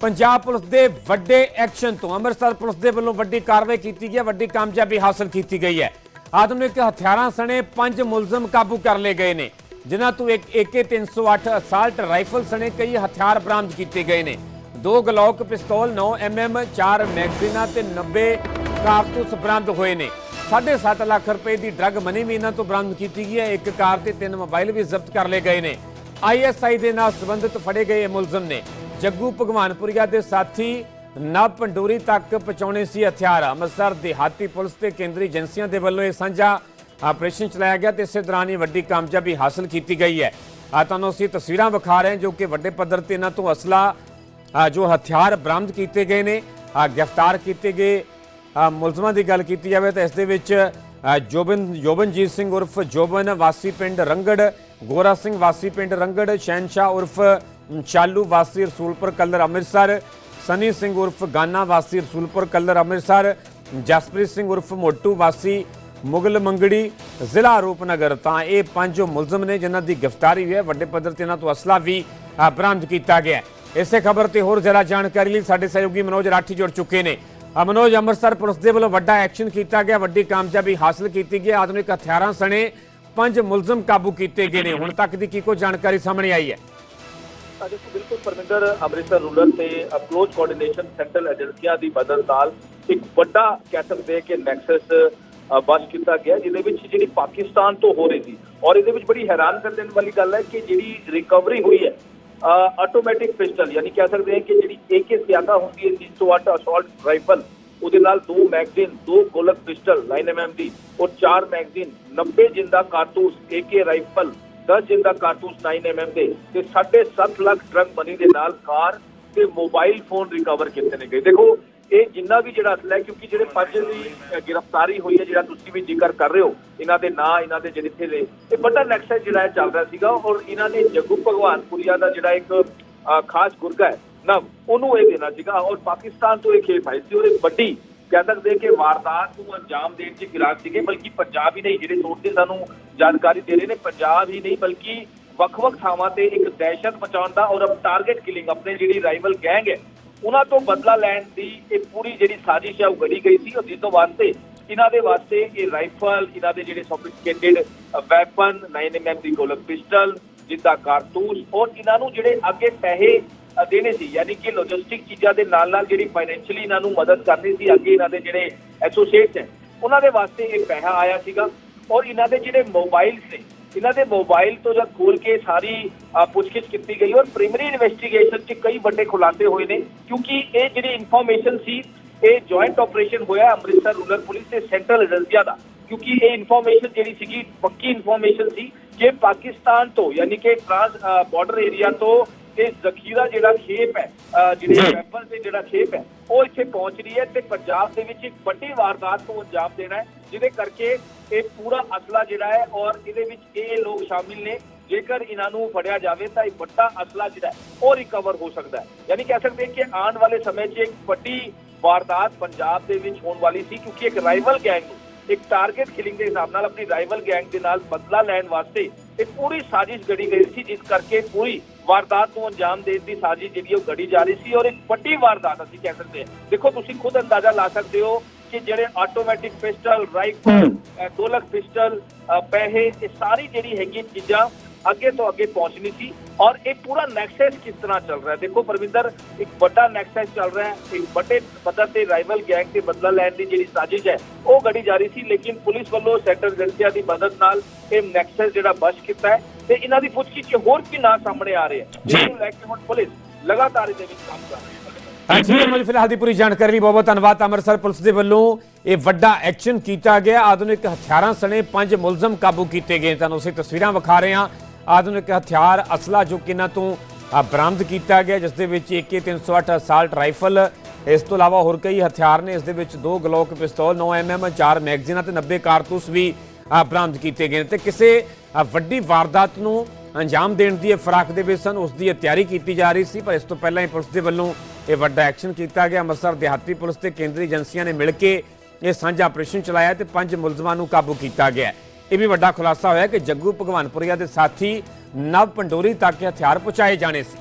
Punjab police ਦੇ ਵੱਡੇ action ਤੋਂ ਅੰਮ੍ਰਿਤਸਰ ਪੁਲਿਸ ਦੇ ਵੱਲੋਂ ਵੱਡੀ ਕਾਰਵਾਈ ਕੀਤੀ ਗਈ ਹੈ, ਵੱਡੀ ਕਾਮਯਾਬੀ ਹਾਸਲ ਕੀਤੀ ਗਈ ਹੈ। ਆਧੁਨਿਕ ਹਥਿਆਰਾਂ ਸਣੇ ਪੰਜ ਮੁਲਜ਼ਮ ਕਾਬੂ ਕਰ ਲਏ ਗਏ ਨੇ, ਜਿਨ੍ਹਾਂ ਤੋਂ ਇੱਕ AK308 ਅਸਾਲਟ ਰਾਈਫਲ ਸਣੇ ਕਈ ਹਥਿਆਰ ਬਰਾਮਦ ਕੀਤੇ ਗਏ ਨੇ। ਦੋ ਗਲੌਕ ਪਿਸਤੌਲ 9 mm 4 ਮੈਗਜ਼ੀਨਾਂ ਤੇ 90 ਕਾਰਤੂਸ ਬਰਾਮਦ ਹੋਏ ਨੇ। 7.5 ਲੱਖ ਰੁਪਏ ਦੀ ਡਰੱਗ ਮਨੀ ਵੀ ਇਹਨਾਂ ਤੋਂ ਬਰਾਮਦ ਕੀਤੀ ਗਈ ਹੈ। ਇੱਕ ਕਾਰ ਤੇ ਤਿੰਨ ਮੋਬਾਈਲ ਵੀ ਜ਼ਬਤ ਕਰ ਲਏ ਗਏ ਨੇ। ਆਈਐਸਆਈ ਦੇ ਨਾਲ ਸੰਬੰਧਿਤ ਫੜੇ ਗਏ ਇਹ ਮੁਲਜ਼ਮ ਨੇ। ਜੱਗੂ ਭਗਵਾਨਪੁਰੀਆ ਦੇ ਸਾਥੀ ਨਵ ਪੰਡੋਰੀ ਤੱਕ ਪਹੁੰਚਾਉਣੇ ਸੀ ਹਥਿਆਰ। ਅੰਮ੍ਰਿਤਸਰ ਦਿਹਾਤੀ ਪੁਲਿਸ ਤੇ ਕੇਂਦਰੀ ਏਜੰਸੀਆਂ ਦੇ ਵੱਲੋਂ ਇਹ ਸਾਂਝਾ ਆਪਰੇਸ਼ਨ ਚਲਾਇਆ ਗਿਆ ਤੇ ਇਸੇ ਦੌਰਾਨ ਹੀ ਵੱਡੀ ਕਾਮਯਾਬੀ ਹਾਸਲ ਕੀਤੀ ਗਈ ਹੈ। ਆ ਤੁਹਾਨੂੰ ਅਸੀਂ ਤਸਵੀਰਾਂ ਵਿਖਾ ਰਹੇ ਹਾਂ ਜੋ ਕਿ ਵੱਡੇ ਪੱਧਰ ਤੇ ਇਹਨਾਂ ਤੋਂ ਅਸਲਾ ਜੋ ਹਥਿਆਰ ਬਰਾਮਦ ਕੀਤੇ ਗਏ ਨੇ ਗ੍ਰਿਫਤਾਰ ਕੀਤੇ ਗਏ ਮੁਲਜ਼ਮਾਂ ਦੀ ਗੱਲ ਕੀਤੀ ਜਾਵੇ ਤਾਂ ਇਸ ਦੇ ਵਿੱਚ ਆ, ਜੋਬਨ ਜੋਬਨਜੀਤ ਸਿੰਘ ਉਰਫ ਜੋਬਨ ਵਾਸੀ ਪਿੰਡ ਰੰਗੜ ਗੋਰਾ ਸਿੰਘ ਵਾਸੀ ਪਿੰਡ ਰੰਗੜ ਸ਼ਹਿਨਸ਼ਾਹ ਉਰਫ ਚਾਲੂ ਵਾਸੀ ਰਸੂਲਪੁਰ, ਕਲਰ ਅੰਮ੍ਰਿਤਸਰ। ਸਨੀ ਸਿੰਘ ਉਰਫ ਗਾਨਾ ਵਾਸੀ ਰਸੂਲਪੁਰ, ਕਲਰ ਅੰਮ੍ਰਿਤਸਰ। ਜਸਪ੍ਰੀਤ ਸਿੰਘ ਉਰਫ ਮੋਟੂ ਵਾਸੀ ਮੁਗਲ ਮੰਗੜੀ, ਜ਼ਿਲ੍ਹਾ ਰੂਪਨਗਰ। ਤਾਂ ਇਹ ਪੰਜ ਮੁਲਜ਼ਮ ਨੇ ਜਿਨ੍ਹਾਂ ਦੀ ਗ੍ਰਿਫਤਾਰੀ ਹੋਈ ਹੈ। ਵੱਡੇ ਪੱਧਰ ਤੇ ਇਹਨਾਂ ਤੋਂ ਅਸਲਾ ਵੀ ਬਰਾਮਦ ਕੀਤਾ ਗਿਆ ਇਸੇ ਖਬਰ ਤੇ ਹੋਰ ਜ਼ਿਆਦਾ ਜਾਣਕਾਰੀ ਲਈ ਸਾਡੇ ਸਹਿਯੋਗੀ ਮਨੋਜ ਰਾਠੀ ਜੁੜ ਚੁੱਕੇ ਨੇ। ਮਨੋਜ, ਅੰਮ੍ਰਿਤਸਰ ਪੁਲਿਸ ਦੇ ਵੱਲੋਂ ਵੱਡਾ ਐਕਸ਼ਨ ਕੀਤਾ ਗਿਆ। ਵੱਡੀ ਕਾਮਯਾਬੀ ਹਾਸਲ ਕੀਤੀ ਗਈ। ਆਧੁਨਿਕ ਹਥਿਆਰਾਂ ਸਣੇ ਪੰਜ ਮੁਲਜ਼ਮ ਕਾਬੂ ਕੀਤੇ ਗਏ ਨੇ। ਹੁਣ ਤੱਕ ਦੀ ਕੀ ਕੋਈ ਜਾਣਕਾਰੀ ਸਾਹਮਣੇ ਆਈ ਹੈ? ਤਾਂ ਬਿਲਕੁਲ ਪਰਮਿੰਦਰ ਅੰਮ੍ਰਿਤਸਰ ਰੂਰਲ ਤੇ ਅਪਰੋਚ ਕੋਆਰਡੀਨੇਸ਼ਨ ਸੈਂਟਰਲ ਏਜੰਸੀਆਂ ਦੀ ਮਦਦ ਨਾਲ ਇੱਕ ਵੱਡਾ ਕਹਿ ਸਕਦੇ ਕਿ ਨੈਕਸਸ ਬਸ ਕੀਤਾ ਗਿਆ, ਜਿਹਦੇ ਵਿੱਚ ਜਿਹੜੀ ਪਾਕਿਸਤਾਨ ਤੋਂ ਹੋ ਰਹੀ ਸੀ। ਔਰ ਇਹਦੇ ਵਿੱਚ ਬੜੀ ਹੈਰਾਨ ਕਰ ਦੇਣ ਵਾਲੀ ਗੱਲ ਹੈ ਕਿ ਜਿਹੜੀ ਰਿਕਵਰੀ ਹੋਈ ਹੈ ਆਟੋਮੈਟਿਕ ਪਿਸਟਲ ਯਾਨੀ ਕਹਿ ਸਕਦੇ ਹਾਂ ਕਿ ਜਿਹੜੀ AK ਸਿਆਦਾ ਹੁੰਦੀ ਹੈ 308 ਅਸੌਲਟ ਰਾਈਫਲ ਉਹਦੇ ਨਾਲ ਦੋ ਮੈਗਜ਼ੀਨ ਦੋ ਗੋਲਕ ਪਿਸਟਲ 9mm ਦੀ ਔਰ ਚਾਰ ਮੈਗਜ਼ੀਨ 90 ਜਿੰਦਾ ਕਾਰਤੂਸ AK ਰਾਈਫਲ 10 ਜਿੰਦਾ ਕਾਰਤੂਸ 9mm ਦੇ, ਤੇ 7.5 ਲੱਖ ਡਰਗ ਮਨੀ ਦੇ ਨਾਲ ਕਾਰ ਤੇ ਮੋਬਾਈਲ ਫੋਨ ਰਿਕਵਰ ਕੀਤੇ ਨੇ ਗਏ। ਦੇਖੋ, ਇਹ ਜਿੰਨਾ ਵੀ ਜਿਹੜਾ ਅਸਲ ਹੈ, ਕਿਉਂਕਿ ਜਿਹੜੇ ਪੰਜ ਦੀ ਗ੍ਰਿਫਤਾਰੀ ਹੋਈ ਹੈ, ਜਿਹੜਾ ਤੁਸੀਂ ਵੀ ਜ਼ਿਕਰ ਕਰ ਰਹੇ ਹੋ, ਇਹਨਾਂ ਦੇ ਨਾਂ, ਇਹਨਾਂ ਦੇ ਜਿਹੜੇ ਦੇ ਇਹ ਵੱਡਾ ਨੈਕਸਸ ਜਿਹੜਾ ਹੈ ਚੱਲ ਰਿਹਾ ਸੀਗਾ। ਔਰ ਇਹਨਾਂ ਨੇ ਜੱਗੂ ਭਗਵਾਨਪੁਰੀਆ ਦਾ ਜਿਹੜਾ ਇੱਕ ਖਾਸ ਗੁਰਗਾ ਹੈ, ਨਾ, ਉਹਨੂੰ ਇਹ ਦੇਣਾ ਸੀਗਾ। ਔਰ ਪਾਕਿਸਤਾਨ ਤੋਂ ਇਹ ਖੇਪ ਆਈ ਸੀ, ਔਰ ਇਹ ਵੱਡੀ ਕਹਿ ਸਕਦੇ ਕਿ ਵਾਰਦਾਤ ਨੂੰ ਅੰਜਾਮ ਦੇਣ ਚ ਫਿਰਾਕ ਸੀਗੇ, ਬਲਕਿ ਪੰਜਾਬ ਹੀ ਨਹੀਂ, ਜਿਹੜੇ ਸੋਰਸ ਤੇ ਸਾਨੂੰ ਜਾਣਕਾਰੀ ਦੇ ਰਹੇ ਨੇ, ਪੰਜਾਬ ਹੀ ਨਹੀਂ, ਬਲਕਿ ਵੱਖ-ਵੱਖ ਥਾਵਾਂ ਤੇ ਇੱਕ ਦਹਿਸ਼ਤ ਮਚਾਉਣ ਦਾ ਔਰ ਟਾਰਗੇਟ ਕਿਲਿੰਗ ਆਪਣੇ ਜਿਹੜੀ ਰਾਈਵਲ ਗੈਂਗ ਹੈ, ਉਹਨਾਂ ਤੋਂ ਬਦਲਾ ਲੈਣ ਦੀ ਇਹ ਪੂਰੀ ਜਿਹੜੀ ਸਾਜ਼ਿਸ਼ ਹੈ ਉਹ ਗੜੀ ਗਈ ਸੀ ਔਰ ਜਿਸ ਤੋਂ ਵਾਸਤੇ ਇਹਨਾਂ ਦੇ ਵਾਸਤੇ ਇਹ ਰਾਈਫਲ ਇਹਨਾਂ ਦੇ ਜਿਹੜੇ ਸੋਫਿਸਟੀਕੇਟਿਡ ਵੈਪਨ 9mm ਦੀ ਗੋਲਕ ਪਿਸਟਲ, ਜਿੱਦਾਂ ਕਾਰਤੂਸ, ਔਰ ਇਹਨਾਂ ਨੂੰ ਜਿਹੜੇ ਅੱਗੇ ਪੈਸੇ ਦੇਣੇ ਸੀ ਯਾਨੀ ਕਿ ਲੌਜਿਸਟਿਕ ਚੀਜ਼ਾਂ ਦੇ ਨਾਲ ਨਾਲ ਜਿਹੜੀ ਫਾਈਨੈਂਸ਼ੀਅਲੀ ਇਹਨਾਂ ਨੂੰ ਮਦਦ ਕਰਨੀ ਸੀ, ਅੱਗੇ ਇਹਨਾਂ ਦੇ ਜਿਹੜੇ ਐਸੋਸੀਏਟਸ ਹੈ ਉਹਨਾਂ ਦੇ ਵਾਸਤੇ ਇਹ ਪੈਸਾ ਆਇਆ ਸੀਗਾ। ਔਰ ਇਹਨਾਂ ਦੇ ਜਿਹੜੇ ਮੋਬਾਈਲ ਸੀ ਇਹਨਾਂ ਦੇ ਮੋਬਾਈਲ ਤੋਂ ਜਦ ਖੋਲ ਕੇ ਸਾਰੀ ਪੁੱਛਗਿੱਛ ਕੀਤੀ ਗਈ ਔਰ ਪ੍ਰਾਇਮਰੀ ਇਨਵੈਸਟੀਗੇਸ਼ਨ 'ਚ ਕਈ ਵੱਡੇ ਖੁਲਾਸੇ ਹੋਏ ਨੇ, ਕਿਉਂਕਿ ਇਹ ਜਿਹੜੀ ਇਨਫੋਰਮੇਸ਼ਨ ਸੀ, ਇਹ ਜੁਆਇੰਟ ਆਪਰੇਸ਼ਨ ਹੋਇਆ ਅੰਮ੍ਰਿਤਸਰ ਰੂਰਲ ਪੁਲਿਸ ਤੇ ਸੈਂਟਰਲ ਏਜੰਸੀਆਂ ਦਾ। ਕਿਉਂਕਿ ਇਹ ਇਨਫੋਰਮੇਸ਼ਨ ਜਿਹੜੀ ਸੀਗੀ, ਪੱਕੀ ਇਨਫੋਰਮੇਸ਼ਨ ਸੀ ਕਿ ਪਾਕਿਸਤਾਨ ਤੋਂ, ਯਾਨੀ ਕਿ ਟ੍ਰਾਂਸ ਬਾਰਡਰ ਏਰੀਆ ਤੋਂ ਇਹ ਜ਼ਖੀਰਾ ਜਿਹੜਾ ਖੇਪ ਹੈ ਜਿਹੜੇ ਵੈਪਨ ਤੇ ਜਿਹੜਾ ਖੇਪ ਹੈ ਉਹ ਇੱਥੇ ਪਹੁੰਚ ਰਹੀ ਹੈ ਤੇ ਪੰਜਾਬ ਦੇ ਵਿੱਚ ਇੱਕ ਵੱਡੀ ਵਾਰਦਾਤ ਨੂੰ ਅੰਜਾਮ ਦੇਣਾ ਹੈ ਜਿਹਦੇ ਕਰਕੇ ਇਹ ਪੂਰਾ ਅਸਲਾ ਜਿਹੜਾ ਹੈ ਔਰ ਇਹਦੇ ਵਿੱਚ ਇਹ ਲੋਕ ਸ਼ਾਮਿਲ ਨੇ। ਜੇਕਰ ਇਹਨਾਂ ਨੂੰ ਫੜਿਆ ਜਾਵੇ ਤਾਂ ਇਹ ਵੱਡਾ ਅਸਲਾ ਜਿਹੜਾ ਹੈ ਉਹ ਰਿਕਵਰ ਹੋ ਸਕਦਾ ਹੈ। ਯਾਨੀ ਕਹਿ ਸਕਦੇ ਕਿ ਆਉਣ ਵਾਲੇ ਸਮੇਂ 'ਚ ਇੱਕ ਵੱਡੀ ਵਾਰਦਾਤ ਪੰਜਾਬ ਦੇ ਵਿੱਚ ਹੋਣ ਵਾਲੀ ਸੀ ਕਿਉਂਕਿ ਇੱਕ ਰਾਈਵਲ ਗੈਂਗ ਨੂੰ ਇੱਕ ਟਾਰਗੇਟ ਕਿਲਿੰਗ ਦੇ ਹਿਸਾਬ ਨਾਲ ਆਪਣੀ ਰਾਈਵਲ ਗੈਂਗ ਦੇ ਨਾਲ ਬਦਲਾ ਲੈਣ ਵਾਸਤੇ ਇੱਕ ਪੂਰੀ ਸਾਜ਼ਿਸ਼ ਘੜੀ ਗਈ ਸੀ ਜਿਸ ਕਰਕੇ ਪੂਰੀ ਵਾਰਦਾਤ ਨੂੰ ਅੰਜਾਮ ਦੇਣ ਦੀ ਸਾਜ਼ਿਸ਼ ਜਿਹੜੀ ਉਹ ਘੜੀ ਜਾ ਰਹੀ ਸੀ ਔਰ ਇੱਕ ਵੱਡੀ ਵਾਰਦਾਤ ਅਸੀਂ ਕਹਿ ਸਕਦੇ ਹਾਂ। ਦੇਖੋ ਤੁਸੀਂ ਖੁਦ ਅੰਦਾਜ਼ਾ ਲਾ ਸਕਦੇ ਹੋ ਕਿ ਜਿਹੜੇ ਆਟੋਮੈਟਿਕ ਪਿਸਟਲ ਰਾਈਫਲ ਗੋਲਕ ਪਿਸਟਲ ਪੈਸੇ ਇਹ ਸਾਰੀ ਜਿਹੜੀ ਹੈਗੀ ਚੀਜ਼ਾਂ ਅੱਗੇ ਤੋਂ ਅੱਗੇ ਪਹੁੰਚਣੀ ਸੀ ਔਰ ਇਹ ਪੂਰਾ ਨੈਕਸਸ ਕਿਸ ਤਰ੍ਹਾਂ ਚੱਲ ਰਿਹਾ? ਹੈ ਦੇਖੋ ਪਰਵਿੰਦਰ ਇੱਕ ਵੱਡਾ ਨੈਕਸਸ ਚੱਲ ਰਿਹਾ ਹੈ ਇੱਕ ਵੱਡੇ ਪੱਧਰ ਤੇ ਰਾਈਵਲ ਗੈਂਗ ਤੇ ਬਦਲਾ ਲੈਣ ਦੀ ਜਿਹੜੀ ਸਾਜ਼ਿਸ਼ ਹੈ ਉਹ ਗੜੀ ਜਾ ਰਹੀ ਸੀ ਲੇਕਿਨ ਪੁਲਿਸ ਵੱਲੋਂ ਸੈਂਟਰ ਏਜੰਸੀਆਂ ਦੀ ਮਦਦ ਨਾਲ ਇਹ ਨੈਕਸਸ ਜਿਹੜਾ ਬਚ ਕੀਤਾ ਹੈ ਤੇ ਇਹਨਾਂ ਦੀ ਪੁੱਛਗਿੱਛ ਹੋਰ ਕੀ ਨਾਂ ਸਾਹਮਣੇ ਆ ਰਹੇ ਹੈ। ਜੀ। ਜਿਹਨੂੰ ਲੈ ਕੇ ਹੁਣ ਪੁਲਿਸ ਲਗਾਤਾਰ ਇਹਦੇ ਵਿੱਚ ਕੰਮ ਕਰ ਰਹੀ ਹੈ। ਹਾਂਜੀ ਮਨੋਜ ਫਿਲਹਾਲ ਦੀ ਪੂਰੀ ਜਾਣਕਾਰੀ ਲਈ ਬਹੁਤ ਬਹੁਤ ਧੰਨਵਾਦ। ਅੰਮ੍ਰਿਤਸਰ ਪੁਲਿਸ ਦੇ ਵੱਲੋਂ ਇਹ ਵੱਡਾ ਐਕਸ਼ਨ ਕੀਤਾ ਗਿਆ। ਆਧੁਨਿਕ ਹਥਿਆਰਾਂ ਸਣੇ ਪੰਜ ਮੁਲਜ਼ਮ ਕਾਬੂ ਕੀਤੇ ਗਏ ਤੁਹਾਨੂੰ ਅਸੀਂ ਤਸਵੀਰਾਂ ਵਿਖਾ ਰਹੇ ਹਾਂ। ਆਧੁਨਿਕ ਹਥਿਆਰ ਅਸਲਾ ਜੋ ਕਿ ਇਹਨਾਂ ਤੋਂ ਬਰਾਮਦ ਕੀਤਾ ਗਿਆ, ਜਿਸ ਦੇ ਵਿੱਚ AK308 ਅਸਾਲਟ ਰਾਈਫਲ, ਇਸ ਤੋਂ ਇਲਾਵਾ ਹੋਰ ਕਈ ਹਥਿਆਰ ਨੇ, ਇਸ ਦੇ ਵਿੱਚ ਦੋ ਗਲੋਕ ਪਿਸਤੌਲ 9mm ਚਾਰ ਮੈਗਜ਼ੀਨਾਂ ਤੇ 90 ਕਾਰਤੂਸ ਵੀ ਬਰਾਮਦ ਕੀਤੇ ਗਏ ਨੇ। ਤੇ ਕਿਸੇ ਵੱਡੀ ਵਾਰਦਾਤ ਨੂੰ ਅੰਜਾਮ ਦੇਣ ਦੀ ਇਹ ਫਰਾਕ ਦੇ ਵਿੱਚ ਸਨ, ਉਸ ਦੀ ਇਹ ਤਿਆਰੀ ਕੀਤੀ ਜਾ ਰਹੀ ਸੀ, ਪਰ ਇਸ ਤੋਂ ਪਹਿਲਾਂ ਹੀ ਪੁਲਿਸ ਦੇ ਵੱਲੋਂ ਇਹ ਵੱਡਾ ਐਕਸ਼ਨ ਕੀਤਾ ਗਿਆ। ਅੰਮ੍ਰਿਤਸਰ ਦਿਹਾਤੀ ਪੁਲਿਸ ਤੇ ਕੇਂਦਰੀ ਏਜੰਸੀਆਂ ਨੇ ਮਿਲ ਕੇ ਇਹ ਸਾਂਝਾ ਆਪਰੇਸ਼ਨ ਚਲਾਇਆ ਤੇ ਪੰਜ ਮੁਲਜ਼ਮਾਂ ਨੂੰ ਕਾਬੂ ਕੀਤਾ ਗਿਆ। ਇਹ ਵੀ ਵੱਡਾ ਖੁਲਾਸਾ ਹੋਇਆ ਕਿ ਜੱਗੂ ਭਗਵਾਨਪੁਰੀਆ ਦੇ ਸਾਥੀ ਨਵ ਪੰਡੋਰੀ ਤੱਕ ਹਥਿਆਰ ਪਹੁੰਚਾਏ ਜਾਣੇ ਸੀ।